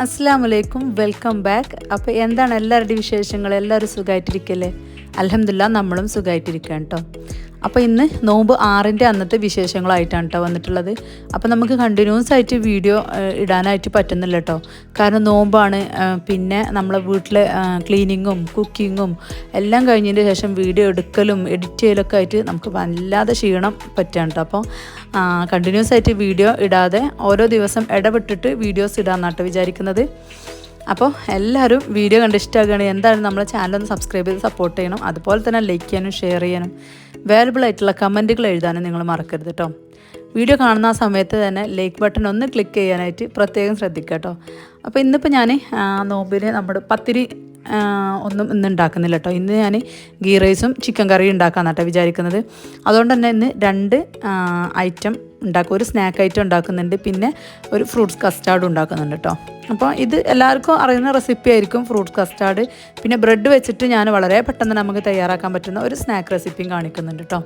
അസ്സാം വലൈക്കും welcome back അപ്പോൾ എന്താണ് എല്ലാവരുടെയും വിശേഷങ്ങൾ? എല്ലാവരും സുഖമായിട്ടിരിക്കല്ലേ അലഹമില്ല നമ്മളും സുഖമായിട്ടിരിക്കാം കേട്ടോ അപ്പോൾ ഇന്ന് നോമ്പ് ആറിന്റെ അന്നത്തെ വിശേഷങ്ങളായിട്ടാണ് കേട്ടോ വന്നിട്ടുള്ളത്. അപ്പോൾ നമുക്ക് കണ്ടിന്യൂസ് ആയിട്ട് വീഡിയോ ഇടാനായിട്ട് പറ്റുന്നില്ല കേട്ടോ കാരണം നോമ്പാണ് പിന്നെ നമ്മളെ വീട്ടിലെ ക്ലീനിങ്ങും കുക്കിങ്ങും എല്ലാം കഴിഞ്ഞതിന് ശേഷം വീഡിയോ എടുക്കലും എഡിറ്റ് ചെയ്യലൊക്കെ ആയിട്ട് നമുക്ക് വല്ലാതെ ക്ഷീണം പറ്റുകയാണ് കേട്ടോ അപ്പോൾ കണ്ടിന്യൂസ് ആയിട്ട് വീഡിയോ ഇടാതെ ഓരോ ദിവസം ഇടപെട്ടിട്ട് വീഡിയോസ് ഇടാമെന്നാണ് കേട്ടോ വിചാരിക്കുന്നത്. അപ്പോൾ എല്ലാവരും വീഡിയോ കണ്ട് ഇഷ്ടമാകുകയാണെങ്കിൽ എന്തായാലും നമ്മളെ ചാനൽ ഒന്ന് സബ്സ്ക്രൈബ് ചെയ്ത് സപ്പോർട്ട് ചെയ്യണം. അതുപോലെ തന്നെ ലൈക്ക് ചെയ്യാനും ഷെയർ ചെയ്യാനും. വാലുബിൾ ആയിട്ടുള്ള കമന്റുകൾ എഴുതാനും നിങ്ങൾ മറക്കരുത് കേട്ടോ വീഡിയോ കാണുന്ന സമയത്ത് തന്നെ ലൈക്ക് ബട്ടൺ ഒന്ന് ക്ലിക്ക് ചെയ്യാനായിട്ട് പ്രത്യേകം ശ്രദ്ധിക്കുക കേട്ടോ അപ്പോൾ ഇന്നിപ്പോൾ ഞാൻ നോമ്പിന് നമ്മുടെ പത്തിരി ഒന്നും ഇന്ന് ഉണ്ടാക്കുന്നില്ല കേട്ടോ ഇന്ന് ഞാൻ ഗീ റൈസും ചിക്കൻ കറിയും ഉണ്ടാക്കാമെന്നാട്ടോ വിചാരിക്കുന്നത്. അതുകൊണ്ട് തന്നെ ഇന്ന് രണ്ട് ഐറ്റം ഉണ്ടാക്കും. ഒരു സ്നാക്ക് ഐറ്റം ഉണ്ടാക്കുന്നുണ്ട്. പിന്നെ ഒരു ഫ്രൂട്ട്സ് കസ്റ്റാർഡ് ഉണ്ടാക്കുന്നുണ്ട് കേട്ടോ അപ്പോൾ ഇത് എല്ലാവർക്കും അറിയുന്ന റെസിപ്പി ആയിരിക്കും ഫ്രൂട്ട്സ് കസ്റ്റാർഡ് പിന്നെ ബ്രെഡ് വെച്ചിട്ട് ഞാൻ വളരെ പെട്ടെന്ന് നമുക്ക് തയ്യാറാക്കാൻ പറ്റുന്ന ഒരു സ്നാക്ക് റെസിപ്പിയും കാണിക്കുന്നുണ്ട് കേട്ടോ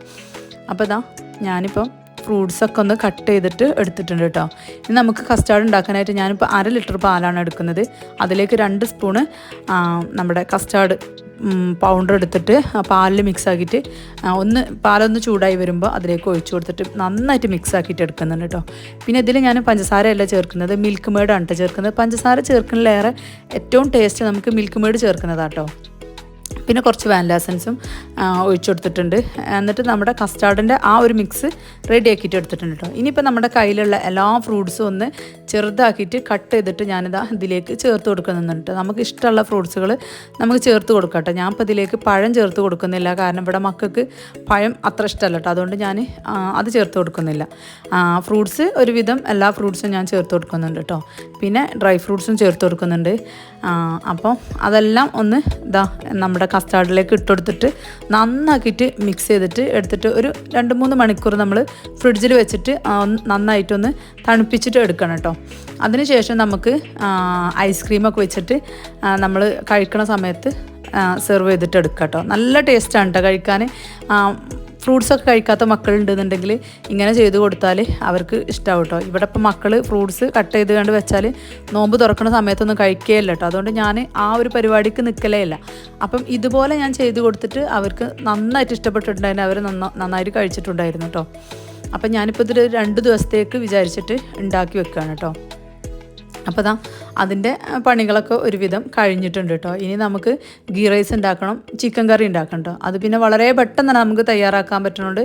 അപ്പോൾ ഇതാ ഞാനിപ്പം ഫ്രൂട്ട്സൊക്കെ ഒന്ന് കട്ട് ചെയ്തിട്ട് എടുത്തിട്ടുണ്ട് കേട്ടോ. ഇനി നമുക്ക് കസ്റ്റാർഡ് ഉണ്ടാക്കാനായിട്ട് ഞാനിപ്പോൾ അര ലിറ്റർ പാലാണ് എടുക്കുന്നത്. അതിലേക്ക് രണ്ട് സ്പൂണ് നമ്മുടെ കസ്റ്റാർഡ് പൗഡർ എടുത്തിട്ട് പാലിൽ മിക്സ് ആക്കിയിട്ട് ഒന്ന് പാലൊന്ന് ചൂടായി വരുമ്പോൾ അതിലേക്ക് ഒഴിച്ചു കൊടുത്തിട്ട് നന്നായിട്ട് മിക്സ് ആക്കിയിട്ട് എടുക്കുന്നുണ്ട് കേട്ടോ. പിന്നെ ഇതിൽ ഞാൻ പഞ്ചസാരയല്ല ചേർക്കുന്നത് മിൽക്ക് മേഡാണ് കേട്ടോ ചേർക്കുന്നത്. പഞ്ചസാര ചേർക്കുന്നതിലേറെ ഏറ്റവും ടേസ്റ്റ് നമുക്ക് മിൽക്ക് മേഡ് ചേർക്കുന്നതാട്ടോ പിന്നെ കുറച്ച് വാനില എസൻസും ഒഴിച്ചു കൊടുത്തിട്ടുണ്ട്. എന്നിട്ട് നമ്മുടെ കസ്റ്റാർഡിന്റെ ആ ഒരു മിക്സ് റെഡി ആക്കിയിട്ട് എടുത്തിട്ടുണ്ട് കേട്ടോ ഇനിയിപ്പോൾ നമ്മുടെ കയ്യിലുള്ള എല്ലാ ഫ്രൂട്ട്സും ഒന്ന് ചെറുതാക്കിയിട്ട് കട്ട് ചെയ്തിട്ട് ഞാനിതാ ഇതിലേക്ക് ചേർത്ത് കൊടുക്കുന്നുണ്ട്. നമുക്ക് ഇഷ്ടമുള്ള ഫ്രൂട്ട്സുകൾ നമുക്ക് ചേർത്ത് കൊടുക്കാം കേട്ടോ ഞാൻ ഇപ്പോൾ ഇതിലേക്ക് പഴം ചേർത്ത് കൊടുക്കുന്നില്ല. കാരണം ഇവിടെ മക്കൾക്ക് പഴം അത്ര ഇഷ്ടമല്ല കേട്ടോ അതുകൊണ്ട് ഞാൻ അത് ചേർത്ത് കൊടുക്കുന്നില്ല. ഫ്രൂട്ട്സ് ഒരുവിധം എല്ലാ ഫ്രൂട്ട്സും ഞാൻ ചേർത്ത് കൊടുക്കുന്നുണ്ട് കേട്ടോ പിന്നെ ഡ്രൈ ഫ്രൂട്ട്സും ചേർത്ത് കൊടുക്കുന്നുണ്ട്. അപ്പോൾ അതെല്ലാം ഒന്ന് ഇതാ നമ്മുടെ കസ്റ്റാർഡിലേക്ക് ഇട്ടുകൊടുത്തിട്ട് നന്നാക്കിയിട്ട് മിക്സ് ചെയ്തിട്ട് എടുത്തിട്ട് ഒരു രണ്ട് മൂന്ന് മണിക്കൂർ നമ്മൾ ഫ്രിഡ്ജിൽ വെച്ചിട്ട് നന്നായിട്ടൊന്ന് തണുപ്പിച്ചിട്ട് എടുക്കണം കേട്ടോ അതിനുശേഷം നമുക്ക് ഐസ്ക്രീമൊക്കെ വെച്ചിട്ട് നമ്മൾ കഴിക്കണ സമയത്ത് സെർവ് ചെയ്തിട്ട് എടുക്കാം കേട്ടോ നല്ല ടേസ്റ്റാണ് കേട്ടോ കഴിക്കാൻ ഫ്രൂട്ട്സൊക്കെ കഴിക്കാത്ത മക്കളുണ്ടെന്നുണ്ടെങ്കിൽ ഇങ്ങനെ ചെയ്ത് കൊടുത്താൽ അവർക്ക് ഇഷ്ടമാവും കേട്ടോ ഇവിടെ ഇപ്പോൾ മക്കൾ ഫ്രൂട്ട്സ് കട്ട് ചെയ്ത് കണ്ട് വെച്ചാൽ നോമ്പ് തുറക്കുന്ന സമയത്തൊന്നും കഴിക്കുകയില്ല കേട്ടോ അതുകൊണ്ട് ഞാൻ ആ ഒരു പരിപാടിക്ക് നിൽക്കലേ ഇല്ല. അപ്പം ഇതുപോലെ ഞാൻ ചെയ്ത് കൊടുത്തിട്ട് അവർക്ക് നന്നായിട്ട് ഇഷ്ടപ്പെട്ടിട്ടുണ്ടായിരുന്നു. അവർ നന്ന നന്നായിട്ട് കഴിച്ചിട്ടുണ്ടായിരുന്നു കേട്ടോ അപ്പം ഞാനിപ്പോൾ ഇതൊരു രണ്ട് ദിവസത്തേക്ക് വിചാരിച്ചിട്ട് ഉണ്ടാക്കി വെക്കുകയാണ് കേട്ടോ അപ്പോൾ ദാ അതിന്റെ പണികളൊക്കെ ഒരുവിധം കഴിഞ്ഞിട്ടുണ്ട് കേട്ടോ ഇനി നമുക്ക് ഗീ റൈസ് ഉണ്ടാക്കണം ചിക്കൻ കറി ഉണ്ടാക്കണം കേട്ടോ അത് പിന്നെ വളരെ പെട്ടെന്ന് നമുക്ക് തയ്യാറാക്കാൻ പറ്റുന്നുണ്ട്.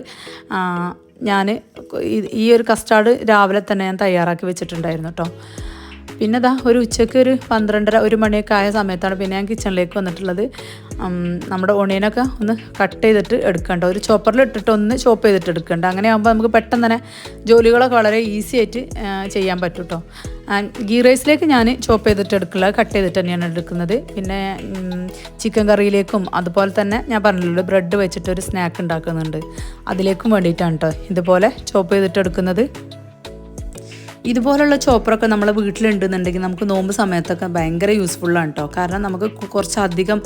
ഞാൻ ഈ ഒരു കസ്റ്റാർഡ് രാവിലെ തന്നെ ഞാൻ തയ്യാറാക്കി വെച്ചിട്ടുണ്ടായിരുന്നു കേട്ടോ പിന്നെ ദാ ഒരു ഉച്ചയ്ക്ക് ഒരു പന്ത്രണ്ടര ഒരു മണിയൊക്കെ ആയ സമയത്താണ് പിന്നെ ഞാൻ കിച്ചണിലേക്ക് വന്നിട്ടുള്ളത്. നമ്മുടെ ഒണിയനൊക്കെ ഒന്ന് കട്ട് ചെയ്തിട്ട് എടുക്കേണ്ട. ഒരു ചോപ്പറിൽ ഇട്ടിട്ട് ഒന്ന് ചോപ്പ് ചെയ്തിട്ട് എടുക്കേണ്ട. അങ്ങനെ ആകുമ്പോൾ നമുക്ക് പെട്ടെന്ന് തന്നെ ജോലികളൊക്കെ വളരെ ഈസി ആയിട്ട് ചെയ്യാൻ പറ്റും കേട്ടോ ഗീ റൈസിലേക്ക് ഞാൻ ചോപ്പ് ചെയ്തിട്ട് എടുക്കില്ല കട്ട് ചെയ്തിട്ട് തന്നെയാണ് എടുക്കുന്നത്. പിന്നെ ചിക്കൻ കറിയിലേക്കും അതുപോലെ തന്നെ ഞാൻ പറഞ്ഞല്ലോ ബ്രെഡ് വെച്ചിട്ട് ഒരു സ്നാക്ക് ഉണ്ടാക്കുന്നുണ്ട്. അതിലേക്കും വേണ്ടിയിട്ടാണ് കേട്ടോ ഇതുപോലെ ചോപ്പ് ചെയ്തിട്ട് എടുക്കുന്നത്. ഇതുപോലുള്ള ചോപ്പറൊക്കെ നമ്മളെ വീട്ടിലുണ്ടെന്നുണ്ടെങ്കിൽ നമുക്ക് നോമ്പ് സമയത്തൊക്കെ ഭയങ്കര യൂസ്ഫുള്ളാണ് കേട്ടോ കാരണം നമുക്ക് കുറച്ചധികം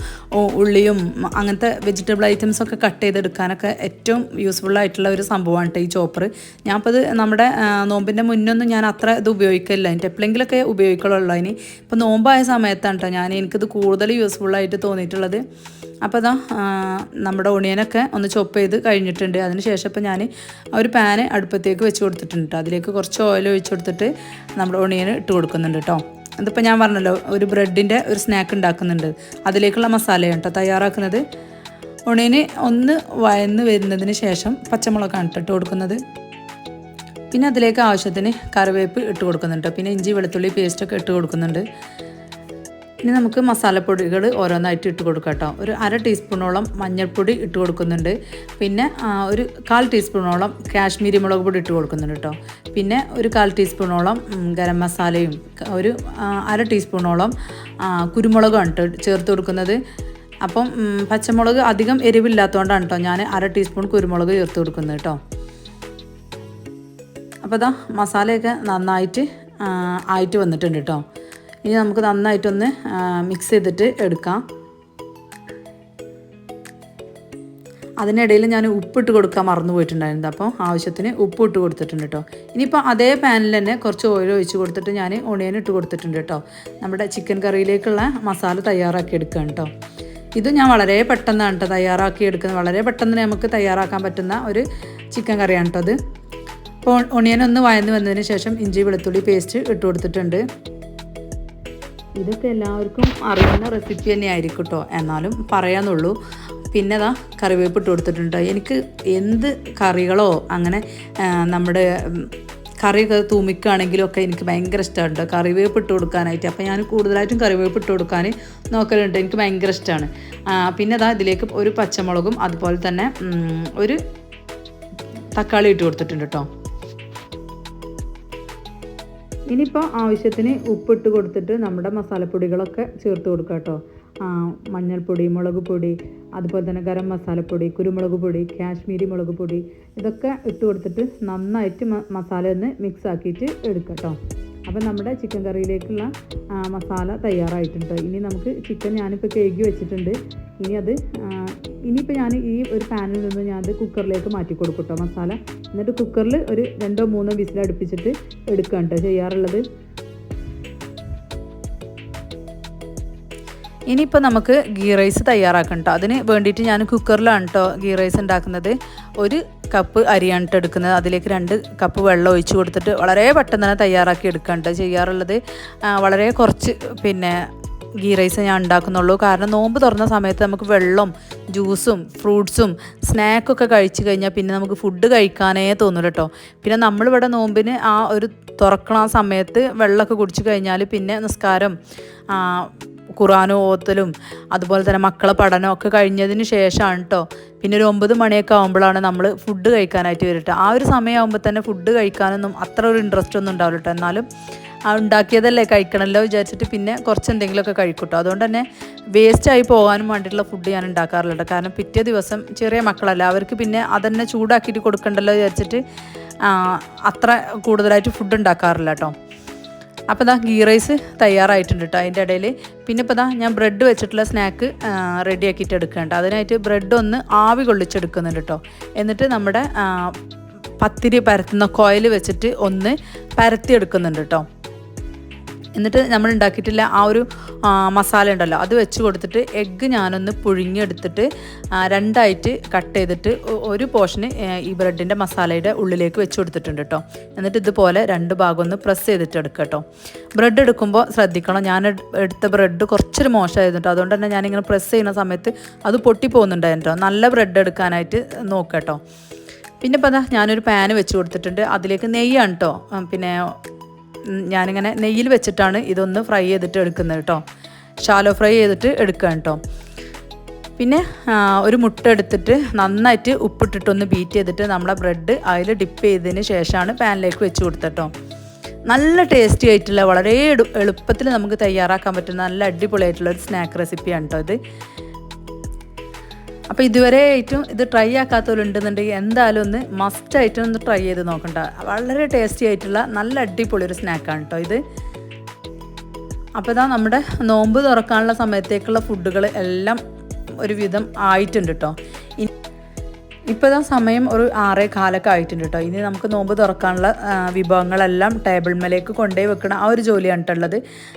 ഉള്ളിയും അങ്ങനത്തെ വെജിറ്റബിൾ ഐറ്റംസ് ഒക്കെ കട്ട് ചെയ്തെടുക്കാനൊക്കെ ഏറ്റവും യൂസ്ഫുൾ ആയിട്ടുള്ള ഒരു സംഭവമാണ് കേട്ടോ ഈ ചോപ്പർ ഞാൻ അപ്പോൾ ഇത് നമ്മുടെ നോമ്പിന്റെ മുന്നൊന്നും ഞാൻ അത്ര ഇത് ഉപയോഗിക്കില്ല എന്റെ എപ്പോഴെങ്കിലൊക്കെ ഉപയോഗിക്കുള്ളൂ ഇനി ഇപ്പോൾ നോമ്പായ സമയത്താണ് കേട്ടോ ഞാൻ എനിക്കിത് കൂടുതൽ യൂസ്ഫുള്ളായിട്ട് തോന്നിയിട്ടുള്ളത്. അപ്പോൾ അതാ നമ്മുടെ ഒണിയനൊക്കെ ഒന്ന് ചോപ്പ് ചെയ്ത് കഴിഞ്ഞിട്ടുണ്ട്. അതിന് ശേഷം ഇപ്പോൾ ഞാൻ ഒരു പാന് അടുപ്പത്തേക്ക് വെച്ച് കൊടുത്തിട്ടുണ്ട് അതിലേക്ക് കുറച്ച് ഓയിൽ ഒഴിച്ച് കൊടുത്തിട്ട് നമ്മൾ ഒണിയന് ഇട്ട് കൊടുക്കുന്നുണ്ട് കേട്ടോ. അതിപ്പോൾ ഞാൻ പറഞ്ഞല്ലോ ഒരു ബ്രെഡിന്റെ ഒരു സ്നാക്ക് ഉണ്ടാക്കുന്നുണ്ട്. അതിലേക്കുള്ള മസാലയാണ് കേട്ടോ തയ്യാറാക്കുന്നത്. ഒണിയന് ഒന്ന് വയന്ന് വരുന്നതിന് ശേഷം പച്ചമുളകാണ് ഇട്ട് കൊടുക്കുന്നത്. പിന്നെ അതിലേക്ക് ആവശ്യത്തിന് കറിവേപ്പ് ഇട്ട് കൊടുക്കുന്നുണ്ട് പിന്നെ ഇഞ്ചി വെളുത്തുള്ളി പേസ്റ്റൊക്കെ ഇട്ട് കൊടുക്കുന്നുണ്ട്. ഇനി നമുക്ക് മസാലപ്പൊടികൾ ഓരോന്നായിട്ട് ഇട്ട് കൊടുക്കാം കേട്ടോ. ഒരു അര ടീസ്പൂണോളം മഞ്ഞൾപ്പൊടി ഇട്ട് കൊടുക്കുന്നുണ്ട്. പിന്നെ ഒരു കാൽ ടീസ്പൂണോളം കാശ്മീരി മുളക് പൊടി ഇട്ട് കൊടുക്കുന്നുണ്ട് കേട്ടോ. പിന്നെ ഒരു കാൽ ടീസ്പൂണോളം ഗരം മസാലയും ഒരു അര ടീസ്പൂണോളം കുരുമുളകും കേട്ടോ ചേർത്ത് കൊടുക്കുന്നത്. അപ്പം പച്ചമുളക് അധികം എരിവില്ലാത്തതുകൊണ്ടാണ് കേട്ടോ ഞാൻ അര ടീസ്പൂൺ കുരുമുളക് ചേർത്ത് കൊടുക്കുന്നത് കേട്ടോ. അപ്പോൾ ഇതാ മസാലയൊക്കെ നന്നായിട്ട് ആയിട്ട് വന്നിട്ടുണ്ട് കേട്ടോ. ഇനി നമുക്ക് നന്നായിട്ടൊന്ന് മിക്സ് ചെയ്തിട്ട് എടുക്കാം. അതിനിടയിൽ ഞാൻ ഉപ്പിട്ട് കൊടുക്കാൻ മറന്നു പോയിട്ടുണ്ടായിരുന്നു. അപ്പോൾ ആവശ്യത്തിന് ഉപ്പ് ഇട്ട് കൊടുത്തിട്ടുണ്ട് കേട്ടോ ഇനിയിപ്പോൾ അതേ പാനിൽ തന്നെ കുറച്ച് ഓയിൽ ഒഴിച്ച് കൊടുത്തിട്ട് ഞാൻ ഒണിയൻ ഇട്ട് കൊടുത്തിട്ടുണ്ട് കേട്ടോ നമ്മുടെ ചിക്കൻ കറിയിലേക്കുള്ള മസാല തയ്യാറാക്കി എടുക്കുകയാണ് കേട്ടോ ഇത് ഞാൻ വളരെ പെട്ടെന്നാണ് കേട്ടോ തയ്യാറാക്കി എടുക്കുന്നത്. വളരെ പെട്ടെന്ന് നമുക്ക് തയ്യാറാക്കാൻ പറ്റുന്ന ഒരു ചിക്കൻ കറിയാണ് കേട്ടോ അത്. അപ്പോൾ ഒണിയൻ ഒന്ന് വയന്ന് വന്നതിന് ശേഷം ഇഞ്ചി വെളുത്തുള്ളി പേസ്റ്റ് ഇട്ട് കൊടുത്തിട്ടുണ്ട്. ഇതൊക്കെ എല്ലാവർക്കും അറിയുന്ന റെസിപ്പി തന്നെ ആയിരിക്കും കേട്ടോ എന്നാലും പറയാന്നുള്ളൂ. പിന്നെ അതാ കറിവേപ്പ് ഇട്ട് കൊടുത്തിട്ടുണ്ട്. എനിക്ക് എന്ത് കറികളോ അങ്ങനെ നമ്മുടെ കറി കറിയൊക്കെ തൂമിക്കുകയാണെങ്കിലും ഒക്കെ എനിക്ക് ഭയങ്കര ഇഷ്ടമുണ്ട് കറിവേപ്പ് ഇട്ട് കൊടുക്കാനായിട്ട്. അപ്പോൾ ഞാൻ കൂടുതലായിട്ടും കറിവേപ്പ് ഇട്ട് കൊടുക്കാൻ നോക്കലുണ്ട്. എനിക്ക് ഭയങ്കര ഇഷ്ടമാണ്. പിന്നെ അതാ ഇതിലേക്ക് ഒരു പച്ചമുളകും അതുപോലെ തന്നെ ഒരു തക്കാളി ഇട്ട് കൊടുത്തിട്ടുണ്ട് കേട്ടോ ഇനിയിപ്പോൾ ആവശ്യത്തിന് ഉപ്പിട്ട് കൊടുത്തിട്ട് നമ്മുടെ മസാലപ്പൊടികളൊക്കെ ചേർത്ത് കൊടുക്കുക കേട്ടോ. മഞ്ഞൾപ്പൊടി മുളക് പൊടി അതുപോലെ തന്നെ ഗരം മസാലപ്പൊടി കുരുമുളക് പൊടി കാശ്മീരി മുളക് പൊടി ഇതൊക്കെ ഇട്ട് കൊടുത്തിട്ട് നന്നായിട്ട് മസാല ഒന്ന് മിക്സ് ആക്കിയിട്ട് എടുക്കുക കേട്ടോ. അപ്പം നമ്മുടെ ചിക്കൻ കറിയിലേക്കുള്ള മസാല തയ്യാറായിട്ടുണ്ട്. ഇനി നമുക്ക് ചിക്കൻ ഞാനിപ്പോൾ കഴുകി വെച്ചിട്ടുണ്ട്. ഇനി അത് ഇനിയിപ്പോൾ ഞാൻ ഈ ഒരു പാനിൽ നിന്ന് ഞാൻ അത് കുക്കറിലേക്ക് മാറ്റി കൊടുക്കും കേട്ടോ മസാല. എന്നിട്ട് കുക്കറിൽ ഒരു രണ്ടോ മൂന്നോ വിസിൽ അടുപ്പിച്ചിട്ട് എടുക്കുകയാണ് കേട്ടോ ചെയ്യാറുള്ളത്. ഇനിയിപ്പോൾ നമുക്ക് ഗീ റൈസ് തയ്യാറാക്കണം കേട്ടോ അതിന് വേണ്ടിയിട്ട് ഞാൻ കുക്കറിലാണ് കേട്ടോ ഗീ റൈസ് ഉണ്ടാക്കുന്നത്. ഒരു കപ്പ് അരിയാണ് കേട്ടോ എടുക്കുന്നത്. അതിലേക്ക് രണ്ട് കപ്പ് വെള്ളം ഒഴിച്ച് കൊടുത്തിട്ട് വളരെ പെട്ടെന്ന് തന്നെ തയ്യാറാക്കി എടുക്കുകയാണ് കേട്ടോ ചെയ്യാറുള്ളത്. വളരെ കുറച്ച് പിന്നെ ഗീ റൈസ് ഞാൻ ഉണ്ടാക്കുന്നുള്ളൂ. കാരണം നോമ്പ് തുറന്ന സമയത്ത് നമുക്ക് വെള്ളം ജ്യൂസും ഫ്രൂട്ട്സും സ്നാക്കൊക്കെ കഴിച്ചു കഴിഞ്ഞാൽ പിന്നെ നമുക്ക് ഫുഡ് കഴിക്കാനേ തോന്നില്ല കേട്ടോ പിന്നെ നമ്മളിവിടെ നോമ്പിന് ആ ഒരു തുറക്കണ സമയത്ത് വെള്ളമൊക്കെ കുടിച്ചു കഴിഞ്ഞാൽ പിന്നെ നിസ്കാരം ഖുറാനും ഓത്തലും അതുപോലെ തന്നെ മക്കളെ പഠനവും ഒക്കെ കഴിഞ്ഞതിന് ശേഷമാണ് കേട്ടോ പിന്നെ ഒരു ഒമ്പത് മണിയൊക്കെ ആകുമ്പോഴാണ് നമ്മൾ ഫുഡ് കഴിക്കാനായിട്ട് വരിക ആ ഒരു സമയമാകുമ്പോൾ തന്നെ ഫുഡ് കഴിക്കാനൊന്നും അത്ര ഒരു ഇൻട്രസ്റ്റ് ഒന്നും ഉണ്ടാവില്ല കേട്ടോ എന്നാലും ഉണ്ടാക്കിയതല്ലേ കഴിക്കണമല്ലോ വിചാരിച്ചിട്ട് പിന്നെ കുറച്ച് എന്തെങ്കിലുമൊക്കെ കഴിക്കൂട്ടോ. അതുകൊണ്ട് തന്നെ വേസ്റ്റായി പോകാനും വേണ്ടിയിട്ടുള്ള ഫുഡ് ഞാൻ ഉണ്ടാക്കാറില്ല കാരണം പിറ്റേ ദിവസം ചെറിയ മക്കളല്ല അവർക്ക് പിന്നെ അതന്നെ ചൂടാക്കിയിട്ട് കൊടുക്കണ്ടല്ലോ വിചാരിച്ചിട്ട് അത്ര കൂടുതലായിട്ട് ഫുഡ് ഉണ്ടാക്കാറില്ല കേട്ടോ അപ്പോൾ ഇതാ ഗീ റൈസ് തയ്യാറായിട്ടുണ്ട് കേട്ടോ അതിന്റെ ഇടയിൽ പിന്നെ ഇപ്പോൾ ഇതാ ഞാൻ ബ്രെഡ് വെച്ചിട്ടുള്ള സ്നാക്ക് റെഡി ആക്കിയിട്ട് എടുക്കുന്നുണ്ട്. അതിനായിട്ട് ബ്രെഡ് ഒന്ന് ആവി കൊള്ളിച്ചെടുക്കുന്നുണ്ട് കേട്ടോ എന്നിട്ട് നമ്മുടെ പത്തിരി പരത്തുന്ന കോയിൽ വെച്ചിട്ട് ഒന്ന് പരത്തി എടുക്കുന്നുണ്ട് കേട്ടോ എന്നിട്ട് നമ്മൾ ഉണ്ടാക്കിയിട്ടില്ല ആ ഒരു മസാല ഉണ്ടല്ലോ അത് വെച്ച് കൊടുത്തിട്ട് എഗ്ഗ് ഞാനൊന്ന് പുഴുങ്ങിയെടുത്തിട്ട് രണ്ടായിട്ട് കട്ട് ചെയ്തിട്ട് ഒരു പോർഷന് ഈ ബ്രെഡിന്റെ മസാലയുടെ ഉള്ളിലേക്ക് വെച്ച് കൊടുത്തിട്ടുണ്ട് കേട്ടോ എന്നിട്ട് ഇതുപോലെ രണ്ട് ഭാഗം ഒന്ന് പ്രസ് ചെയ്തിട്ട് എടുക്കുക കേട്ടോ ബ്രെഡ് എടുക്കുമ്പോൾ ശ്രദ്ധിക്കണം ഞാൻ എടുത്ത ബ്രെഡ് കുറച്ചൊരു മോശമായിരുന്നു കേട്ടോ അതുകൊണ്ട് തന്നെ ഞാനിങ്ങനെ പ്രസ് ചെയ്യുന്ന സമയത്ത് അത് പൊട്ടി പോകുന്നുണ്ടായിരുന്നു കേട്ടോ നല്ല ബ്രെഡ് എടുക്കാനായിട്ട് നോക്കുക കേട്ടോ പിന്നെ ഇപ്പോൾ അതാ ഞാനൊരു പാന് വെച്ച് കൊടുത്തിട്ടുണ്ട്. അതിലേക്ക് നെയ്യാണ് കേട്ടോ പിന്നെ ഞാനിങ്ങനെ നെയ്യിൽ വെച്ചിട്ടാണ് ഇതൊന്ന് ഫ്രൈ ചെയ്തിട്ട് എടുക്കുന്നത് കേട്ടോ. ഷാലോ ഫ്രൈ ചെയ്തിട്ട് എടുക്കുകയാണ് കേട്ടോ. പിന്നെ ഒരു മുട്ട എടുത്തിട്ട് നന്നായിട്ട് ഉപ്പിട്ടിട്ടൊന്ന് ബീറ്റ് ചെയ്തിട്ട് നമ്മളെ ബ്രെഡ് അതിൽ ഡിപ്പ് ചെയ്തതിന് ശേഷമാണ് പാനിലേക്ക് വെച്ച് കൊടുത്തട്ടോ നല്ല ടേസ്റ്റി ആയിട്ടുള്ള വളരെ എളുപ്പത്തിൽ നമുക്ക് തയ്യാറാക്കാൻ പറ്റുന്ന നല്ല അടിപൊളിയായിട്ടുള്ള ഒരു സ്നാക്ക് റെസിപ്പിയാണ് കേട്ടോ ഇത്. അപ്പോൾ ഇതുവരെ ആയിട്ടും ഇത് ട്രൈ ആക്കാത്തവരുണ്ടെന്നുണ്ടെങ്കിൽ എന്തായാലും ഒന്ന് മസ്റ്റ് ആയിട്ടും ഒന്ന് ട്രൈ ചെയ്ത് നോക്കണ്ട. വളരെ ടേസ്റ്റി ആയിട്ടുള്ള നല്ല അടിപൊളി ഒരു സ്നാക്കാണ് കേട്ടോ ഇത്. അപ്പോൾ ഇതാ നമ്മുടെ നോമ്പ് തുറക്കാനുള്ള സമയത്തേക്കുള്ള ഫുഡുകൾ എല്ലാം ഒരുവിധം ആയിട്ടുണ്ട് കേട്ടോ ഇപ്പോൾ സമയം ഒരു ആറേ കാലൊക്കെ ആയിട്ടുണ്ട് കേട്ടോ ഇനി നമുക്ക് നോമ്പ് തുറക്കാനുള്ള വിഭവങ്ങളെല്ലാം ടേബിൾ മേലേക്ക് കൊണ്ടുപോയി വെക്കണം ആ ഒരു ജോലിയാണ് കേട്ടോ ഉള്ളത്.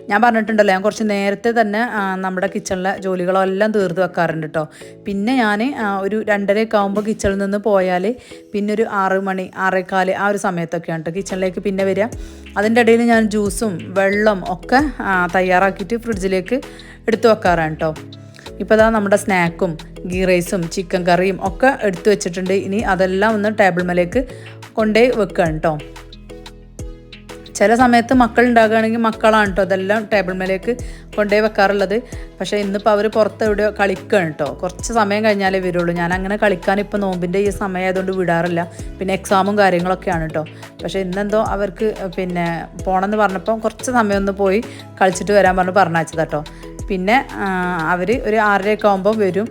ഞാൻ പറഞ്ഞിട്ടുണ്ടല്ലോ ഞാൻ കുറച്ച് നേരത്തെ തന്നെ നമ്മുടെ കിച്ചണിലെ ജോലികളെല്ലാം തീർത്ത് വെക്കാറുണ്ട് കേട്ടോ പിന്നെ ഞാൻ ഒരു രണ്ടരയൊക്കെ ആകുമ്പോൾ കിച്ചണിൽ നിന്ന് പോയാൽ പിന്നെ ഒരു ആറ് മണി ആറേക്കാൽ ആ ഒരു സമയത്തൊക്കെയാണ് കേട്ടോ കിച്ചണിലേക്ക് പിന്നെ വരിക. അതിന്റെ ഇടയിൽ ഞാൻ ജ്യൂസും വെള്ളം ഒക്കെ തയ്യാറാക്കിയിട്ട് ഫ്രിഡ്ജിലേക്ക് എടുത്തു വെക്കാറാണ് കേട്ടോ ഇപ്പോൾ ഇതാ നമ്മുടെ സ്നാക്കും ഗീ റൈസും ചിക്കൻ കറിയും ഒക്കെ എടുത്തു വെച്ചിട്ടുണ്ട്. ഇനി അതെല്ലാം ഒന്ന് ടേബിൾ മേലേക്ക് കൊണ്ടുപോയി വെക്കുകയാണ് കേട്ടോ ചില സമയത്ത് മക്കൾ ഉണ്ടാകുകയാണെങ്കിൽ മക്കളാണ് കേട്ടോ അതെല്ലാം ടേബിൾ മേലേക്ക് കൊണ്ടുപോയി വെക്കാറുള്ളത്. പക്ഷേ ഇന്നിപ്പോൾ അവർ പുറത്ത് എവിടെയോ കളിക്കുകയാണ് കേട്ടോ കുറച്ച് സമയം കഴിഞ്ഞാലേ വരുള്ളൂ. ഞാൻ അങ്ങനെ കളിക്കാൻ ഇപ്പോൾ നോമ്പിന്റെ ഈ സമയമായതുകൊണ്ട് വിടാറില്ല. പിന്നെ എക്സാമും കാര്യങ്ങളൊക്കെയാണ് കേട്ടോ പക്ഷേ ഇന്നെന്തോ അവർക്ക് പിന്നെ പോകണമെന്ന് പറഞ്ഞപ്പോൾ കുറച്ച് സമയം ഒന്ന് പോയി കളിച്ചിട്ട് വരാൻ പറഞ്ഞ് പറഞ്ഞയച്ചത് കേട്ടോ പിന്നെ അവർ ഒരു ആറരയൊക്കെ ആകുമ്പോൾ വരും.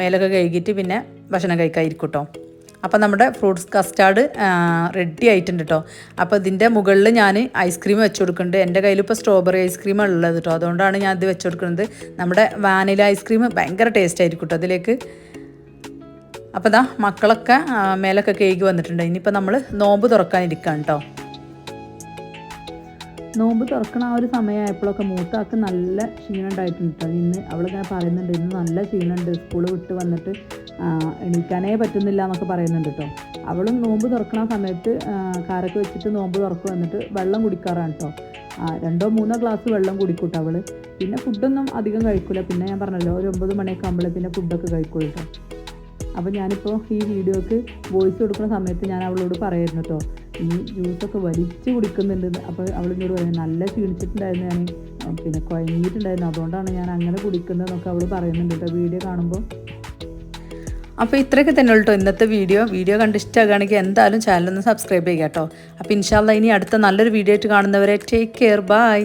മേലൊക്കെ കഴുകിയിട്ട് പിന്നെ ഭക്ഷണം കഴിക്കാതിരിക്കും കേട്ടോ അപ്പോൾ നമ്മുടെ ഫ്രൂട്ട്സ് കസ്റ്റാർഡ് റെഡി ആയിട്ടുണ്ട് കേട്ടോ അപ്പോൾ ഇതിന്റെ മുകളിൽ ഞാൻ ഐസ്ക്രീം വെച്ച് കൊടുക്കുന്നുണ്ട്. എന്റെ കയ്യിൽ ഇപ്പോൾ സ്ട്രോബെറി ഐസ്ക്രീമാണ് ഉള്ളത് കേട്ടോ അതുകൊണ്ടാണ് ഞാൻ ഇത് വെച്ച് കൊടുക്കുന്നത്. നമ്മുടെ വാനില ഐസ്ക്രീം ഭയങ്കര ടേസ്റ്റ് ആയിരിക്കും കേട്ടോ അതിലേക്ക്. അപ്പോൾ ദാ മക്കളൊക്കെ മേലൊക്കെ കേക്ക് വന്നിട്ടുണ്ട്. ഇനിയിപ്പോൾ നമ്മൾ നോമ്പ് തുറക്കാനിരിക്കാം കേട്ടോ നോമ്പ് തുറക്കണ ആ ഒരു സമയമായപ്പോഴൊക്കെ മൂത്താക്ക് നല്ല ക്ഷീണം ഉണ്ടായിട്ടുണ്ട് കേട്ടോ. ഇന്ന് അവളിങ്ങനെ പറയുന്നുണ്ട് ഇന്ന് നല്ല ക്ഷീണമുണ്ട്. സ്കൂൾ വിട്ട് വന്നിട്ട് എണീക്കാനേ പറ്റുന്നില്ല എന്നൊക്കെ പറയുന്നുണ്ട് കേട്ടോ. അവളും നോമ്പ് തുറക്കണ സമയത്ത് കാരൊക്കെ വെച്ചിട്ട് നോമ്പ് തുറക്ക് വന്നിട്ട് വെള്ളം കുടിക്കാറാണ് കേട്ടോ. രണ്ടോ മൂന്നോ ഗ്ലാസ് വെള്ളം കുടിക്കൂട്ടോ അവൾ. പിന്നെ ഫുഡൊന്നും അധികം കഴിക്കില്ല പിന്നെ ഞാൻ പറഞ്ഞല്ലോ ഒരു ഒമ്പത് മണിയൊക്കെ ആകുമ്പോഴേ പിന്നെ ഫുഡൊക്കെ കഴിക്കുള്ളൂ കേട്ടോ. അപ്പോൾ ഞാനിപ്പോൾ ഈ വീഡിയോക്ക് വോയിസ് കൊടുക്കുന്ന സമയത്ത് ഞാൻ അവളോട് പറയായിരുന്നു കേട്ടോ. ഈ ജ്യൂസൊക്കെ വലിച്ചു കുടിക്കുന്നുണ്ട്. അപ്പോൾ എന്നോട് പറയുന്നത് നല്ല ക്ഷീണിച്ചിട്ടുണ്ടായിരുന്നു ഞാൻ പിന്നെ കുഴങ്ങിയിട്ടുണ്ടായിരുന്നു അതുകൊണ്ടാണ് ഞാൻ അങ്ങനെ കുടിക്കുന്നതെന്നൊക്കെ അവൾ പറയുന്നുണ്ട് കേട്ടോ വീഡിയോ കാണുമ്പോൾ അപ്പോൾ ഇത്രയൊക്കെ തന്നെ ഉള്ളൂ ഇന്നത്തെ വീഡിയോ. വീഡിയോ കണ്ട് ഇഷ്ടമാകുകയാണെങ്കിൽ എന്തായാലും ചാനലൊന്ന് സബ്സ്ക്രൈബ് ചെയ്യുക കേട്ടോ അപ്പോൾ ഇൻഷാല്ല ഇനി അടുത്ത നല്ലൊരു വീഡിയോ ആയിട്ട് കാണുന്നവരെ ടേക്ക് കെയർ ബൈ